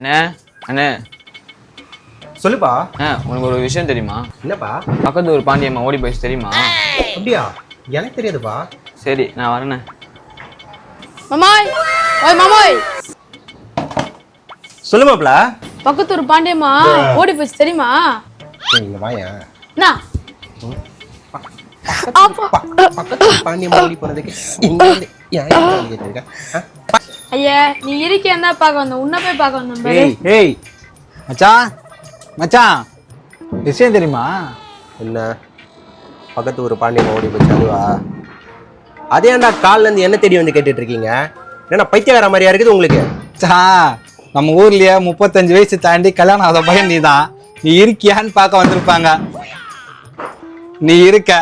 அண்ணே அண்ணே. சொல்லுப்பா. ஆ உனக்கு ஒரு விஷயம் தெரியுமா? என்னப்பா? பக்கத்து ஒரு பாண்டியம்மா ஓடி போயிடுச்சு தெரியுமா? அப்படியா? எனக்கு தெரியாதுப்பா. சரி நான் வரேண்ணே. மாமாய் ஓய் மாமாய். சொல்லு மாப்ள பக்கத்து ஒரு பாண்டியம்மா ஓடி போச்சு தெரியுமா? நீங்க வாயேன் என்ன அப்பா. பக்கத்து பாண்டியம் ஓடி போனதுக்கு இங்க வந்து ஏன் இங்க வந்து கேட்டுட்டு இருக்க? ஐயா நீ இருக்கேன் தான் பார்க்க வந்தேன் உன்னை போய் பார்க்க வந்தேன் பாரு. ஏய் ஏய் மச்சான் மச்சான் விஷயம் தெரியுமா? என்ன? பக்கத்து ஒரு பாண்டியம் ஓடி போச்சு அதுவா அதே ஏன்டா கால்ல இருந்து என்ன தேடி வந்து கேட்டுட்டு இருக்கீங்க என்ன பைத்தியக்கார மாதிரியா இருக்குது உங்களுக்கு? சா நம்ம ஊர்லயே முப்பத்தஞ்சு வயசு தாண்டி கல்யாணம் ஆகாத பையன் நீ தான் நீ இருக்கியான்னு பார்க்க வந்திருப்பாங்க. நீ இருக்க.